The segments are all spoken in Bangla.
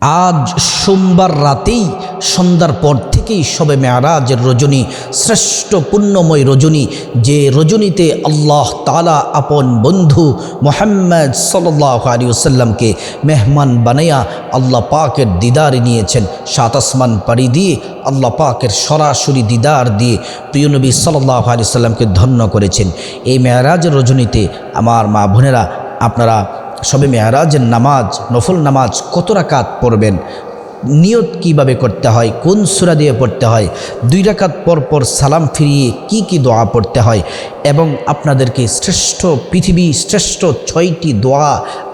আজ সোমবার রাতেই সন্ধ্যার পর থেকেই সবে মেয়ারাজের রজনী, শ্রেষ্ঠ পুণ্যময় রজনী, যে রজনীতে আল্লাহ তালা আপন বন্ধু মোহাম্মদ সাল্লাহ আলী মেহমান বানাইয়া আল্লাহ পাকের দিদার নিয়েছেন। সাত আসমান পাড়ি দিয়ে আল্লাহ পাকের সরাসরি দিদার দিয়ে প্রিয় নবী সাল্লাহ আলী সাল্লামকে ধন্য করেছেন। এই মেয়ারাজের রজনীতে আমার মা বোনেরা, আপনারা সবে মেয়ারাজের নামাজ, নফল নামাজ কত রাকাত পড়বেন? নিয়ত কীভাবে করতে হয়? কোন সুরা দিয়ে পড়তে হয়? দুই রাকাত পর পর সালাম ফিরিয়ে কি কি দোয়া পড়তে হয়? এবং আপনাদেরকে শ্রেষ্ঠ পৃথিবী, শ্রেষ্ঠ ছয়টি দোয়া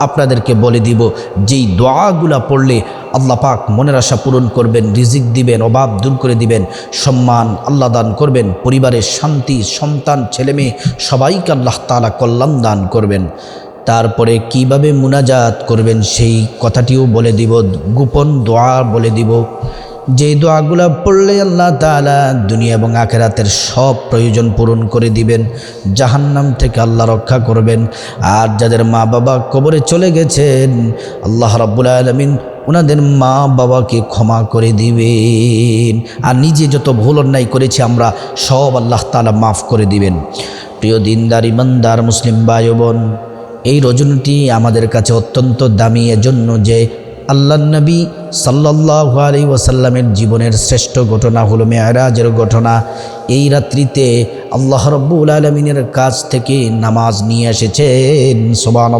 আপনাদেরকে বলে দিব। যেই দোয়াগুলা পড়লে আল্লাহ পাক মনের আশা পূরণ করবেন, রিজিক দিবেন, অভাব দূর করে দিবেন, সম্মান আল্লাহ দান করবেন, পরিবারের শান্তি, সন্তান, ছেলেমেয়ে সবাইকে আল্লাহ তালা কল্যাণ দান করবেন। তারপরে কীভাবে মুনাজাত করবেন সেই কথাটিও বলে দিব, গোপন দোয়া বলে দিব। যে দোয়াগুলা পড়লে আল্লাহ তালা দুনিয়া এবং আখেরাতের সব প্রয়োজন পূরণ করে দিবেন, জাহান্নাম থেকে আল্লাহ রক্ষা করবেন। আর যাদের মা বাবা কবরে চলে গেছেন, আল্লাহ রাব্বুল আলমিন ওনাদের মা বাবাকে ক্ষমা করে দিবেন। আর নিজে যত ভুল অন্যায় করেছি আমরা, সব আল্লাহ তালা মাফ করে দিবেন। প্রিয় দিনদার, ইমানদার, মুসলিম ভাই বোন এই রজনীটি আমাদের কাছে অত্যন্ত দামি। এজন্য যে আল্লাহ নবী সাল্লাহ আলী ওয়াসাল্লামের জীবনের শ্রেষ্ঠ ঘটনা হলো মেয়ারাজের ঘটনা। এই রাত্রিতে আল্লাহ রব্বুল আলমিনের কাছ থেকে নামাজ নিয়ে এসেছেন। সোবান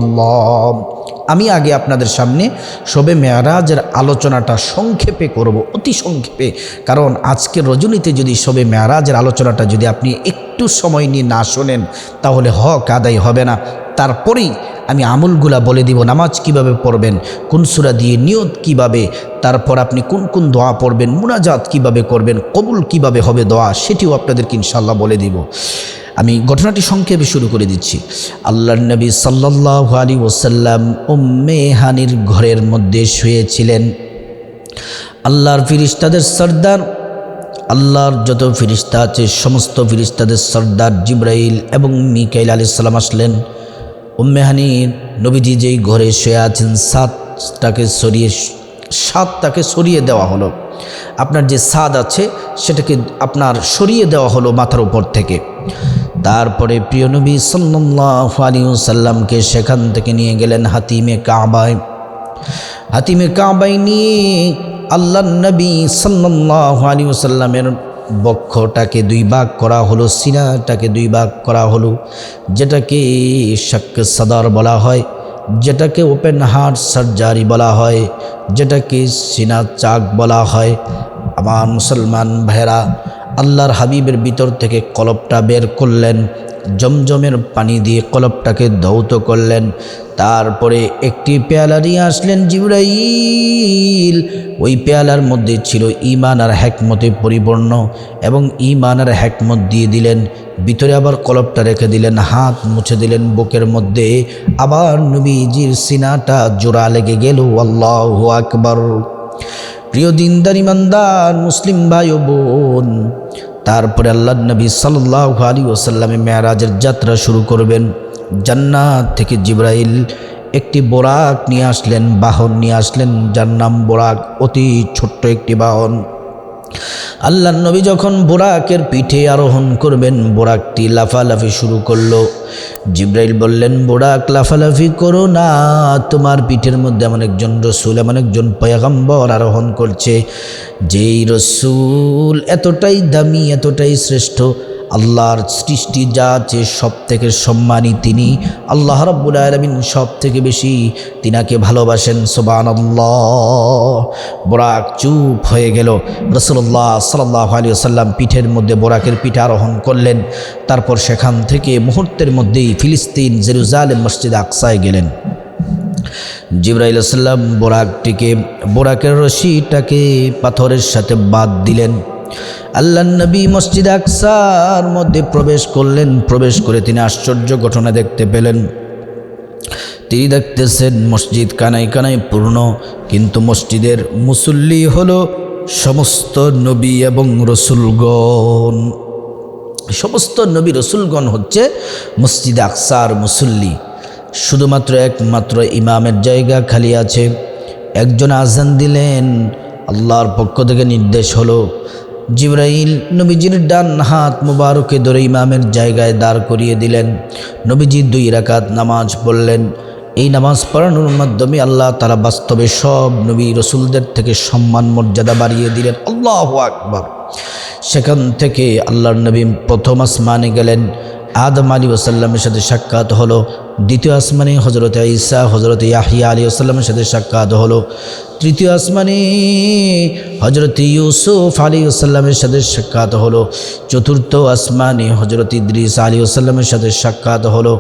আমি আগে আপনাদের সামনে সবে মেয়ারাজের আলোচনাটা সংক্ষেপে করব, অতি সংক্ষেপে। কারণ আজকের রজনীতে যদি সবে মেয়ারাজের আলোচনাটা যদি আপনি একটু সময় নিয়ে না শোনেন, তাহলে হক আদায় হবে না। তারপরেই আমি আমলগুলা বলে দিব, নামাজ কীভাবে পড়বেন, কোন সুরা দিয়ে নিয়ত কীভাবে, তারপর আপনি কোন কোন দোয়া পড়বেন, মুনাজাত কীভাবে করবেন, কবুল কীভাবে হবে দোয়া, সেটিও আপনাদেরকে ইনশাল্লাহ বলে দিব। আমি ঘটনাটি সংক্ষেপে শুরু করে দিচ্ছি। আল্লাহ নবী সাল্লাহ আলী ওসাল্লাম উম্মে হানির ঘরের মধ্যে শুয়েছিলেন। আল্লাহর ফিরিস্তাদের সর্দার, আল্লাহর যত ফিরিস্তা আছে, সমস্ত ফিরিস্তাদের সর্দার জিব্রাইল এবং মিকাইল আলি সাল্লাম আসলেন। উম্মেহানির নবীজি যেই ঘরে শুয়ে আছেন, সাতটাকে সরিয়ে সাতটাকে সরিয়ে দেওয়া হলো। আপনার যে সাদ আছে, সেটাকে আপনার সরিয়ে দেওয়া হলো মাথার উপর থেকে। তারপরে প্রিয় নবী সাল্লাহ আলী সাল্লামকে সেখান থেকে নিয়ে গেলেন হাতিমে কাবায়। হাতিমে কাবায় নিয়ে আল্লাহ নবী সাল্লাহ আলী সাল্লামের বক্ষটাকে দুই ভাগ করা হলো, সিনাটাকে দুই ভাগ করা হলো, যেটাকে শাক সাদার বলা হয়, যেটাকে ওপেন হার্ট সার্জারি বলা হয়, যেটাকে সিনা চাক বলা হয়। আমার মুসলমান ভাইরা আল্লাহর হাবিবের ভিতর থেকে কলপটা বের করলেন, জমজমের পানি দিয়ে কলপটাকে ধৌত করলেন। তারপরে একটি পেয়ালা নিয়ে আসলেন জিবরাইল। ওই পেয়ালার মধ্যে ছিল ইমান আর হ্যাকমতে পরিপূর্ণ এবং ইমান আর হ্যাকমত দিয়ে দিলেন। ভিতরে আবার কলপটা রেখে দিলেন, হাত মুছে দিলেন বুকের মধ্যে। আবার নবীজির সিনাটা জোড়া লেগে গেল, আল্লাহ আকবর। প্রিয় দিনদার, ইমানদার, মুসলিম ভাই বোন তারপরে আল্লাহ নবী সাল্লাহ আলী ওসাল্লামে মেয়ারাজের যাত্রা শুরু করবেন। জান্নাত থেকে জিব্রাইল একটি বোরাক নিয়ে আসলেন, বাহন নিয়ে আসলেন, যার নাম বোরাক, অতি ছোট্ট একটি বাহন। আল্লাহ নবী যখন বোরাকের পিঠে আরোহণ করবেন, বোরাকটি লাফালাফি শুরু করল। জিব্রাইল বললেন, বোরাক, লাফালাফি করো না। তোমার পিঠের মধ্যে এমন একজন রসুল, এমন একজন পয়াগম্বর আরোহণ করছে, যেই রসুল এতটাই দামি, এতটাই শ্রেষ্ঠ। আল্লাহর সৃষ্টি যা আছে সব থেকে সম্মানী তিনি। আল্লাহ রব্বুল আলমিন সব থেকে বেশি তিনাকে ভালোবাসেন সোবান বোরাক চুপ হয়ে গেল। রসুল্লাহ সাল্লাহ আলী সাল্লাম পিঠের মধ্যে বোরাকের পিঠে আরোহণ করলেন। তারপর সেখান থেকে মুহূর্তের মধ্যেই ফিলিস্তিন জেরুজালেম মসজিদ আকসায় গেলেন। জিব্রাইল সাল্লাম বোরাকটিকে, বোরাকের রশিটাকে পাথরের সাথে বাদ দিলেন। আল্লাহ নবী মসজিদ আকসার মধ্যে প্রবেশ করলেন। প্রবেশ করে তিনি আশ্চর্য ঘটনা দেখতে পেলেন। তিনি দেখতেছেন মসজিদ কানাই কানাই পূর্ণ, কিন্তু মসজিদের মুসল্লি হল সমস্ত নবী এবং রসুলগণ। সমস্ত নবী রসুলগণ হচ্ছে মসজিদ আকসার মুসল্লি। শুধুমাত্র একমাত্র ইমামের জায়গা খালি আছে। একজন আজান দিলেন, আল্লাহর পক্ষ থেকে নির্দেশ হলো জিব্রাইল নবীজির ডান হাত মুবারকে ধরে ইমামের জায়গায় দাঁড় করিয়ে দিলেন। নবীজি দুই রাকাত নামাজ পড়লেন। এই নামাজ পড়ানোর মাধ্যমে আল্লাহ তারা বাস্তবে সব নবী রসুলদের থেকে সম্মান, মর্যাদা বাড়িয়ে দিলেন। আল্লাহ আকবর। সেখান থেকে আল্লাহর নবী প্রথম আসমানে গেলেন। আদম আলী ওসাল্লামের সাথে সাক্ষাৎ হলো। দ্বিতীয় আসমানে হজরত ঈসা হজরত ইয়াহিয়া আলী ওসাল্লামের সাথে সাক্ষাৎ হলো। তৃতীয় আসমানে হজরত ইউসুফ আলী ওসাল্লামের সাথে সাক্ষাৎ হলো। চতুর্থ আসমানে হজরত ইদ্রিস আলী ওসাল্লামের সাথে সাক্ষাৎ হলো।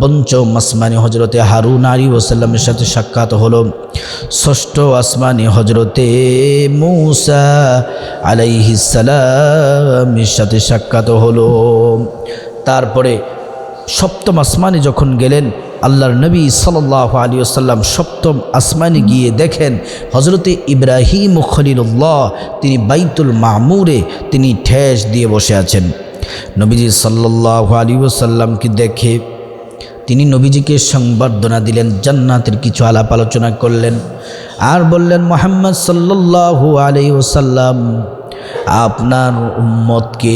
পঞ্চম আসমানে হজরতে হারুন আলী ওসাল্লামের সাথে সাক্ষাৎ হলো। ষষ্ঠ আসমানে হজরতে মৌসা আলাইহিসালামের সাথে সাক্ষাৎ হলো। তারপরে সপ্তম আসমানে যখন গেলেন, আল্লাহর নবী সাল্লাহ আলী আসাল্লাম সপ্তম আসমানে গিয়ে দেখেন হজরতে ইব্রাহিম খলিলুল্লাহ, তিনি বাইতুল মামুরে তিনি ঠেস দিয়ে বসে আছেন। নবীজি সাল্লাহ আলী ওসাল্লামকে দেখে তিনি নবীজিকে সংবর্ধনা দিলেন, জান্নাতের কিছু আলাপ আলোচনা করলেন আর বললেন, মোহাম্মদ সাল্লাল্লাহু আলাইহি ওসাল্লাম আপনার উম্মতকে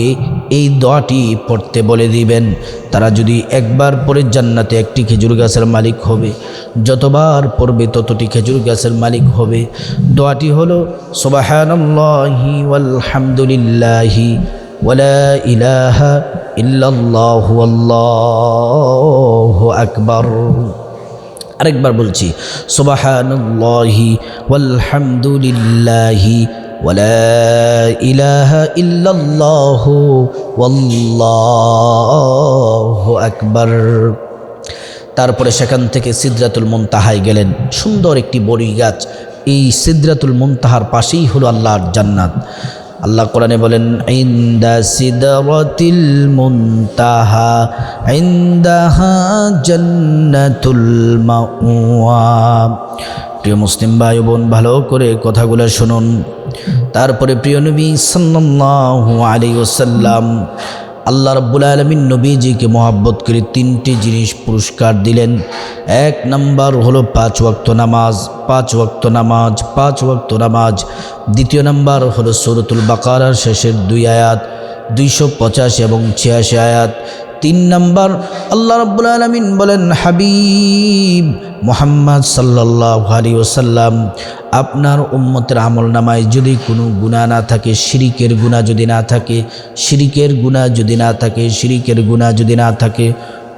এই দোয়াটি পড়তে বলে দিবেন। তারা যদি একবার পরে জান্নাতে একটি খেজুর গাছের মালিক হবে, যতবার পড়বে ততটি খেজুর গাছের মালিক হবে। দোয়াটি হলো ইল্লাল্লাহু আল্লাহু আকবার। আরেকবার বলছি, সুবহানাল্লাহি ওয়ালহামদুলিল্লাহি ولا إله إلا الله والله أكبر তারপরে সেখান থেকে সিদ্রাতুল মুনতাহায় গেলেন সুন্দর একটি বড়ি গাছ এই সিদ্রাতুল মুনতাহার পাশেই হলো আল্লাহর জান্নাত আল্লাহ কোরআনে বলেন ইন্দা সিদরাতিল মুনতাহা ইন্দাহা জান্নাতুল মাওয়া প্রিয় মুসলিম ভাই বোন, ভালো করে কথাগুলো শুনুন। তারপরে প্রিয় নবী সাল্লাল্লাহু আলাইহি ওয়াসাল্লাম আল্লাহ রব্বুল আলমিন নবীজিকে মহাব্বত করে তিনটি জিনিস পুরস্কার দিলেন। এক নাম্বার হলো পাঁচ ওয়াক্ত নামাজ, পাঁচ ওয়াক্ত নামাজ, পাঁচ ওয়াক্ত নামাজ। দ্বিতীয় নাম্বার হলো সরতুল বাকারার শেষের দুই আয়াত, দুইশো পঁচাশি এবং ছিয়াশি আয়াত। তিন নম্বর, আল্লাহ রব্বুল আলমিন বলেন, হাবিব মোহাম্মদ সাল্লাহ আলী ওসাল্লাম আপনার উম্মতের আমল নামায় যদি কোনো গুণা না থাকে, শিরিকের গুণা যদি না থাকে, শিরিকের গুণা যদি না থাকে, শিরিকের গুণা যদি না থাকে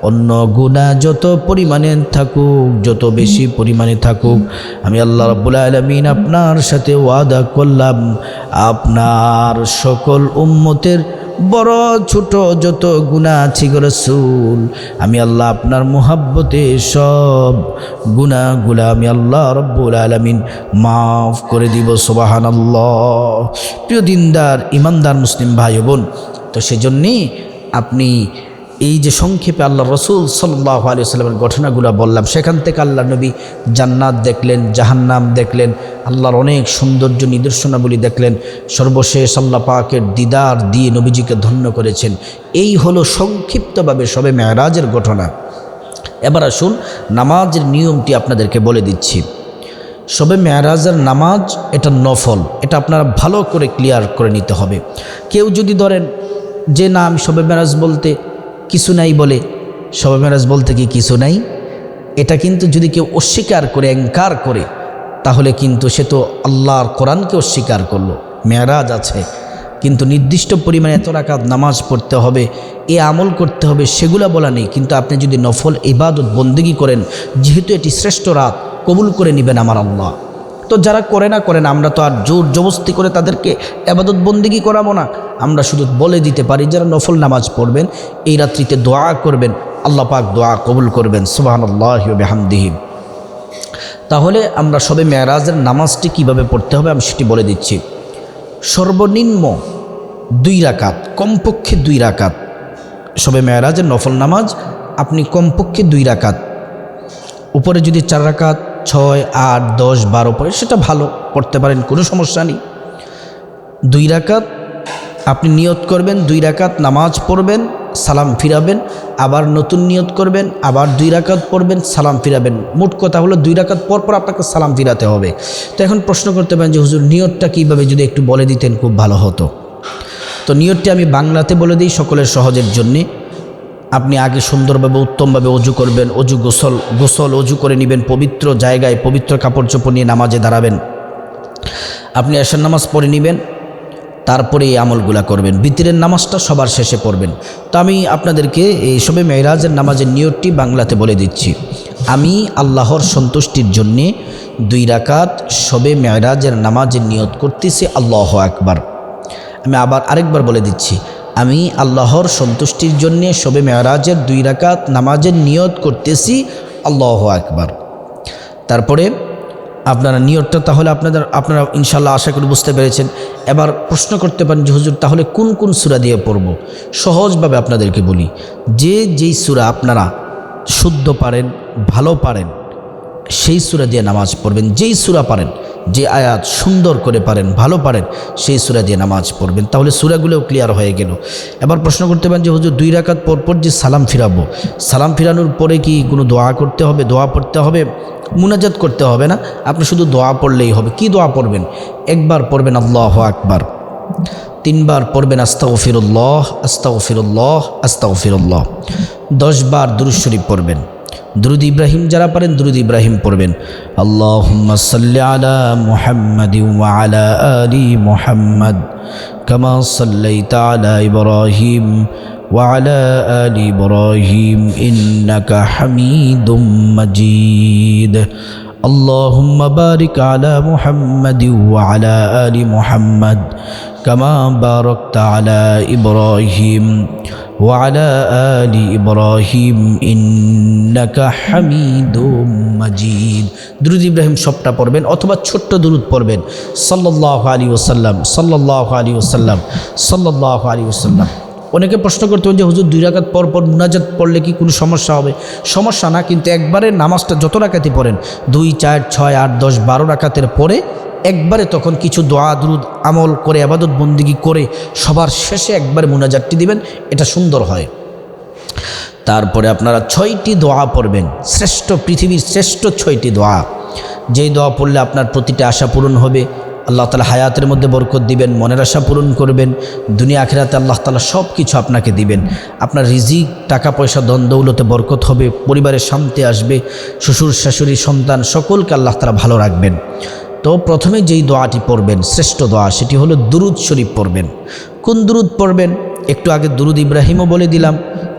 অন্য গুণা যত পরিমাণে থাকুক, যত বেশি পরিমাণে থাকুক, আমি আল্লাহ রব্বুল আলমিন আপনার সাথে ওয়াদা করলাম, আপনার সকল উম্মতের বড়, ছোট যত গুণা আছে রসুল, আমি আল্লাহ আপনার মোহাব্বতে সব গুণাগুলা আমি আল্লাহ রব্বুল আলমিন মাফ করে দিব সোবাহান আল্লাহ প্রিয় দিনদার ইমানদার মুসলিম ভাই বোন, তো সেজন্যেই আপনি এই যে সংক্ষেপে আল্লাহ রসুল সাল্লাহ আলী সাল্লামের ঘটনাগুলো বললাম, সেখান থেকে আল্লাহ নবী জান্নাত দেখলেন, জাহান্নাম দেখলেন, আল্লাহর অনেক সৌন্দর্য নিদর্শনাবলী দেখলেন, সর্বশেষ আল্লাহ পাকের দিদার দিয়ে নবীজিকে ধন্য করেছেন। এই হলো সংক্ষিপ্তভাবে সবে মেয়ারাজের ঘটনা। এবার আসুন নামাজের নিয়মটি আপনাদেরকে বলে দিচ্ছি। সবে মেয়ারাজের নামাজ এটা নফল, এটা আপনারা ভালো করে ক্লিয়ার করে নিতে হবে। কেউ যদি ধরেন যে, না, আমি সবে মেরাজ বলতে কিছু নাই বলে সবে মেরাজ বলতে কি কিছু নাই? এটা কিন্তু যদি কেউ অস্বীকার করে অ্যাঙ্কার করে, তাহলে কিন্তু সে তো আল্লাহর কোরআনকে অস্বীকার করল। মেয়ারাজ আছে। কিন্তু নির্দিষ্ট পরিমাণে এত রাকাত নামাজ পড়তে হবে, এ আমল করতে হবে, সেগুলা বলা নেই। কিন্তু আপনি যদি নফল ইবাদত বন্দিগি করেন, যেহেতু এটি শ্রেষ্ঠ রাত, কবুল করে নেবেন আমার আল্লাহ। তো যারা করে না করেন আমরা তো আর জোর জবস্তি করে তাদেরকে আবাদত বন্দিগি করাবো না। আমরা শুধু বলে দিতে পারি, যারা নফল নামাজ পড়বেন, এই রাত্রিতে দোয়া করবেন, আল্লাহ পাক দোয়া কবুল করবেন সুবাহ আল্লাহামদিহিম তাহলে আমরা সবে মেয়ারাজের নামাজটি কীভাবে পড়তে হবে আমি সেটি বলে দিচ্ছি। সর্বনিম্ন দুই রাকাত, কমপক্ষে দুই রাকাত। সবে মেয়ারাজের নফল নামাজ, আপনি কমপক্ষে দুই রাকাত। উপরে যদি চার রাকাত ছয়, আট, দশ, বারো পরে সেটা ভালো, পড়তে পারেন, কোনো সমস্যা নেই। দুই রাকাত আপনি নিয়ত করবেন, দুই রাকাত নামাজ পড়বেন, সালাম ফিরাবেন, আবার নতুন নিয়ত করবেন, আবার দুই রাকাত পড়বেন, সালাম ফিরাবেন। মোট কথা হলো দুই রাকাত পর পর আপনাকে সালাম ফিরাতে হবে। তো এখন প্রশ্ন করতে পারেন যে, হুজুর, নিয়তটা কীভাবে যদি একটু বলে দিতেন, খুব ভালো হতো। তো নিয়তটি আমি বাংলাতে বলে দিই সকলের সহজের জন্যে। আপনি আগে সুন্দরভাবে, উত্তমভাবে অজু করবেন, অজু গোসল গোসল অজু করে নেবেন, পবিত্র জায়গায় পবিত্র কাপড় চোপড় নিয়ে নামাজে দাঁড়াবেন। আপনি এশার নামাজ পড়ে নেবেন তারপরে এই আমলগুলা করবেন। বিতিরের নামাজটা সবার শেষে পড়বেন। তো আমি আপনাদেরকে এই সবে মেয়রাজের নামাজের নিয়তটি বাংলাতে বলে দিচ্ছি। আমি আল্লাহর সন্তুষ্টির জন্যে দুই রাকাত সবে মেয়রাজের নামাজের নিয়ত করতেছি, আল্লাহ আকবার। আমি আবার আরেকবার বলে দিচ্ছি আমি আল্লাহর সন্তুষ্টির জন্যে সবে মেয়রাজের দুই রাকাত নামাজের নিয়ত করতেছি, আল্লাহ একবার তারপরে আপনারা নিয়তটা তাহলে আপনাদের, আপনারা ইনশাল্লাহ আশা করি বুঝতে পেরেছেন। এবার প্রশ্ন করতে পারেন যে, হুজুর, তাহলে কোন কোন সুরা দিয়ে পড়ব? সহজভাবে আপনাদেরকে বলি, যে, যেই সুরা আপনারা শুদ্ধ পারেন, ভালো পারেন, সেই সুরা দিয়ে নামাজ পড়বেন। যেই সুরা পারেন যে আয়াত সুন্দর করে পারেন, ভালো পারেন, সেই সুরা দিয়ে নামাজ পড়বেন। তাহলে সুরাগুলোও ক্লিয়ার হয়ে গেল। এবার প্রশ্ন করতে পারেন যে, হুজুর, দুই রাকাত পর পর যে সালাম ফিরাবো, সালাম ফিরানোর পরে কি কোনো দোয়া করতে হবে, দোয়া পড়তে হবে? মুনাজাত করতে হবে না? আপনি শুধু দোয়া পড়লেই হবে। কি দোয়া পড়বেন? একবার পড়বেন আল্লাহ আকবার। তিনবার পড়বেন আস্তাও ফিরুল্লাহ আস্তাও ফিরুল্লাহ আস্তাও ফিরুল্লাহ দশবার দুরুজ শরীফ পড়বেন। দুরুদ ইব্রাহিম যারা পারেন দুরুদ ইব্রাহিম পড়বেন আল্লাহ সাল্লি আলা মুহাম্মদ আলা আলি মুহাম্মদ কামা সাল্লাইত আলা ইব্রাহিম وعلى آل إبراهيم إنك حميد مجيد اللهم بارك على محمد وعلى آل محمد كما باركت على إبراهيم وعلى آل إبراهيم إنك حميد مجيد درود ইব্রাহিম সবটা পড়বেন অথবা ছোট্ট দুরুদ পড়বেন সাল্লাল্লাহু আলাইহি ওয়াসাল্লাম সাল্লাল্লাহু আলাইহি ওয়াসাল্লাম সাল্লাল্লাহু আলাইহি ওয়াসাল্লাম অনেকে প্রশ্ন করতে যে, হুজুর, দুই রাকাত পর পর মুনাজাত পড়লে কি কোনো সমস্যা হবে? সমস্যা না, কিন্তু একবারে নামাজটা যত রাকাতই পড়েন, দুই, চার, ছয়, আট, দশ, বারো রাকাতের পরে একবারে তখন কিছু দোয়া, দ্রুদ, আমল করে, আবাদত বন্দিগি করে সবার শেষে একবারে মুনাজাতটি দিবেন, এটা সুন্দর হয়। তারপরে আপনারা ছয়টি দোয়া পড়বেন, শ্রেষ্ঠ পৃথিবীর শ্রেষ্ঠ ছয়টি দোয়া। যেই দোয়া পড়লে আপনার প্রতিটা আশা পূরণ হবে আল্লাহ তালা হায়াতের মধ্যে বরকত দিবেন, মনের আশা পূরণ করবেন, দুনিয়া আখেরাতে আল্লাহ তালা সব কিছু আপনাকে দিবেন। আপনার রিজিক, টাকা পয়সা দ্বন্দ্বৌলতে বরকত হবে, পরিবারের শান্তি আসবে, শ্বশুর, শাশুড়ি, সন্তান সকলকে আল্লাহ তালা ভালো রাখবেন। তো প্রথমে যেই দোয়াটি পড়বেন, শ্রেষ্ঠ দোয়া, সেটি হলো দুরুদ শরীফ পড়বেন। কোন দুরুদ পড়বেন? একটু আগে দুরুদ ইব্রাহিমও বলে দিলাম,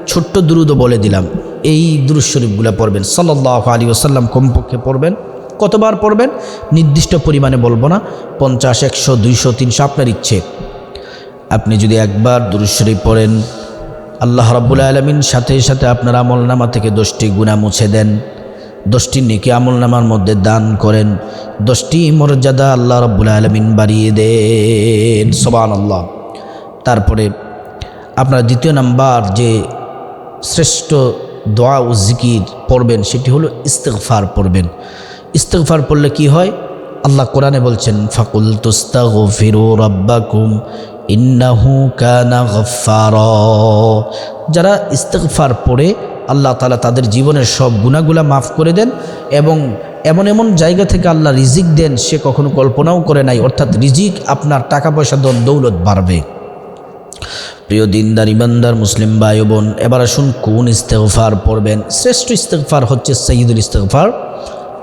ছোট্ট দুরুদও বলে দিলাম। এই দুরুদ শরীফগুলো পড়বেন সাল্লাহ আলী ওসাল্লাম কমপক্ষে পড়বেন। কতবার পড়বেন? নির্দিষ্ট পরিমাণে বলব না। পঞ্চাশ, একশো, দুইশো, তিনশো, আপনার ইচ্ছে। আপনি যদি একবার দুরুদ শরীফ পড়েন, আল্লাহ রাব্বুল আলমিন সাথে সাথে আপনার আমলনামা থেকে দশটি গুণা মুছে দেন, দশটি নেকি আমলনামার মধ্যে দান করেন, দশটি মর্যাদা আল্লাহ রাব্বুল আলমিন বাড়িয়ে দেন সবান আল্লাহ তারপরে আপনার দ্বিতীয় নাম্বার যে শ্রেষ্ঠ দোয়া ও জিকির পড়বেন, সেটি হলো ইস্তেকফার পড়বেন। ইস্তেকফার পড়লে কি হয়? আল্লাহ কোরআনে বলছেন, ফাকুল ইন্নাহু কানা যারা ইস্তেকফার পড়ে, আল্লাহ তালা তাদের জীবনের সব গুণাগুলা মাফ করে দেন এবং এমন এমন জায়গা থেকে আল্লাহ রিজিক দেন, সে কখনো কল্পনাও করে নাই। অর্থাৎ রিজিক আপনার টাকা পয়সা দন দৌলত বাড়বে। প্রিয় দিনদার, ইমানদার মুসলিম ভাই বোন, এবার আসুন কোন ইস্তেগফার পড়বেন? শ্রেষ্ঠ ইস্তেগফার হচ্ছে সঈদুল ইস্তেগফার।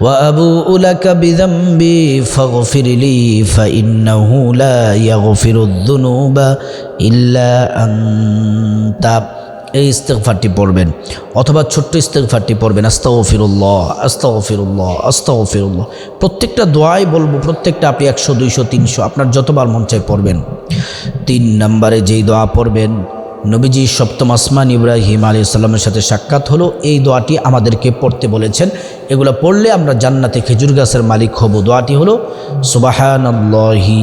وأبوء لك بذنبي فاغفر لي فإنه لا يغفر الذنوب إلا أنت এই ইস্তেকফারটি পড়বেন অথবা ছোট্ট ইস্তেকফারটি পড়বেন আস্তাও ফিরুল্লাহ আস্তাও ফিরুল্লাহ আস্তাও ফিরুল্লাহ প্রত্যেকটা দোয়াই বলবো প্রত্যেকটা আপনি একশো দুইশো তিনশো আপনার যতবার মন চাই পড়বেন তিন নম্বরে যেই দোয়া পড়বেন নবীজি সপ্তম আসমান ইব্রাহিম আলী সাল্লামের সাথে সাক্ষাৎ হলো এই দোয়াটি আমাদেরকে পড়তে বলেছেন এগুলো পড়লে আমরা জান্নাতে খেজুর গাছের মালিক হব দোয়াটি হলো সুবাহান আল্লাহি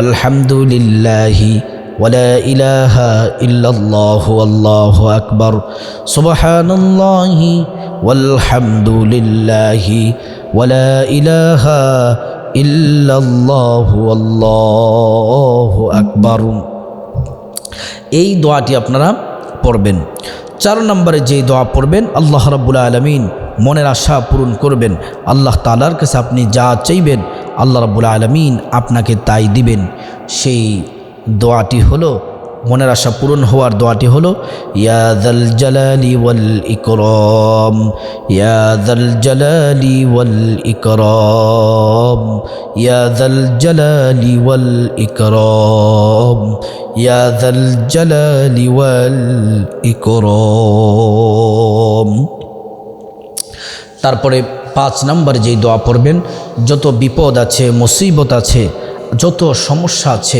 আলহামদুলিল্লাহি ولا إله إلا الله والله أكبر سبحان الله والحمد لله ولا إله إلا الله والله أكبر এই দোয়াটি আপনারা পড়বেন। চার নম্বরে যেই দোয়া পড়বেন, আল্লাহ রাব্বুল আলমিন মনের আশা পূরণ করবেন। আল্লাহ তালার কাছে আপনি যা চাইবেন, আল্লাহ রব্বুল আলমিন আপনাকে তাই দিবেন। সেই দোয়াটি হলো মনের আশা পূরণ হওয়ার দোয়াটি হলো ইয়াদাল জালালি ওয়াল ইকরম ইয়াদাল জালালি ওয়াল ইকরম ইয়াদাল জালালি ওয়াল ইকরম ইয়াদাল জালালি ওয়াল ইকরম। তারপরে পাঁচ নম্বরে যেই দোয়া পড়বেন, যত বিপদ আছে, মুসিবত আছে, যত সমস্যা আছে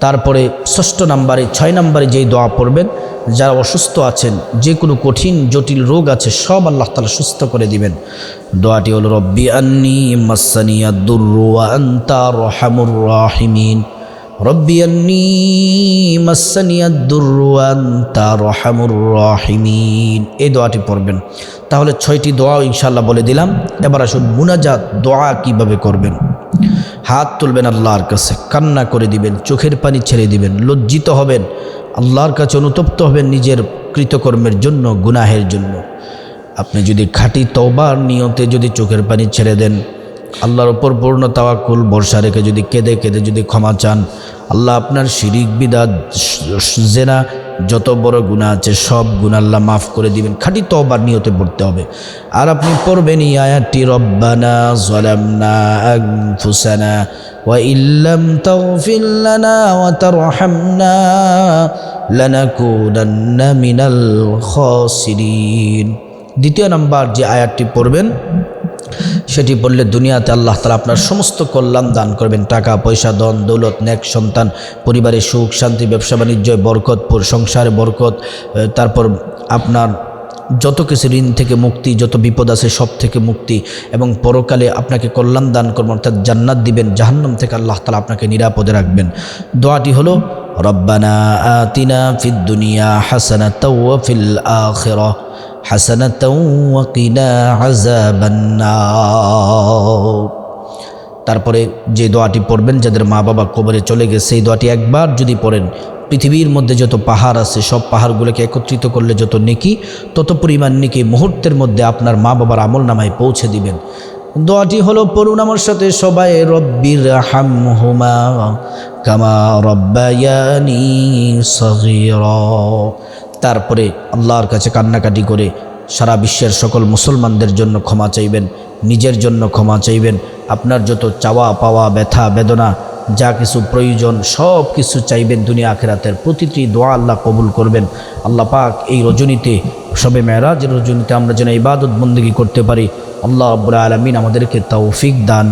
তারপরে ষষ্ঠ নাম্বারে, ছয় নাম্বারে যেই দোয়া পড়বেন, যারা অসুস্থ আছেন, যে কোনো কঠিন, জটিল রোগ আছে, সব আল্লাহ তালা সুস্থ করে দিবেন। দোয়াটি হল, রব্বি আন্নি মাসানিয়া দুর্রুয়ান্তা রহামুর রাহিমিন। রব্বি আন্নি মাসানিয়া দুর্রুয়া আন্তা রহামুর রাহিমিন। এই দোয়াটি পড়বেন। তাহলে ছয়টি দোয়া ইনশাল্লাহ বলে দিলাম। এবার আসুন মুনাজাত দোয়া কীভাবে করবেন। হাত তুলবেন আল্লাহর কাছে, কান্না করে দিবেন, চোখের পানি ছেড়ে দিবেন, লজ্জিত হবেন, আল্লাহর কাছে অনুতপ্ত হবেন নিজের কৃতকর্মের জন্য, গুনাহের জন্য। আপনি যদি খাঁটি তবার নিয়তে যদি চোখের পানি ছেড়ে দেন আল্লাহর ওপর পূর্ণ তাওয়াকুল বর্ষা রেখে যদি কেঁদে কেঁদে যদি ক্ষমা চান, আল্লাহ আপনার শিরিক, বিদাত, জেনা, যত বড় গুণা আছে, সব গুণা আল্লাহ মাফ করে দিবেন। খাঁটি তওবার নিয়তে পড়তে হবে। আর আপনি পড়বেন এই আয়াতটি, রব্বানা জলামনা আনফুসানা ওয়া ইল্লাম তাগফির লানা ওয়া তারহামনা লানাকুনান্না দ্বিতীয় নাম্বার যে আয়াতটি পড়বেন সেটি বললে, দুনিয়াতে আল্লাহ তালা আপনার সমস্ত কল্যাণ দান করবেন। টাকা, পয়সা, ধন, দৌলত, নেক সন্তান পরিবারের সুখ, শান্তি, ব্যবসা, বাণিজ্য বরকতপুর সংসারে বরকত তারপর আপনার যত কিছু ঋণ থেকে মুক্তি, যত বিপদ আছে সব থেকে মুক্তি এবং পরকালে আপনাকে কল্যাণ দান করবেন, অর্থাৎ জান্নাত দিবেন, জাহান্নাম থেকে আল্লাহ তালা আপনাকে নিরাপদে রাখবেন। দোয়াটি হলো, রব্বানা আতিনা ফিদ দুনিয়া হাসানা ফিল আখিরা। حسنة وقنا عذاب النار তারপরে যে দোয়াটি পড়বেন যাদের মা বাবা কবরে চলে গেছে সেই দোয়াটি একবার যদি পড়েন পৃথিবীর মধ্যে যত পাহাড় আছে সব পাহাড়গুলোকে একত্রিত করলে যত নেকি তত পরিমাণ নেকি মুহূর্তের মধ্যে আপনার মা বাবার আমল নামায় পৌঁছে দিবেন দোয়াটি হলো পড়ুন আমার সাথে সবাই রব্বির হামহুমা কামা রব্বায়ানি সগীরা তারপরে আল্লাহর কাছে কান্নাকাটি করে সারা বিশ্বের সকল মুসলমানদের জন্য ক্ষমা চাইবেন, নিজের জন্য ক্ষমা চাইবেন। আপনার যত চাওয়া পাওয়া, ব্যথা, বেদনা, যা কিছু প্রয়োজন, সব কিছু চাইবেন দুনিয়া আখেরাতের। প্রতিটি দোয়া আল্লাহ কবুল করবেন। আল্লাহ পাক এই রজনীতে, সবে মেয়েরাজের রজনীতে আমরা যেন ইবাদত বন্দী করতে পারি। আল্লাহ আব্বুল আলমিন আমাদেরকে তৌফিক দান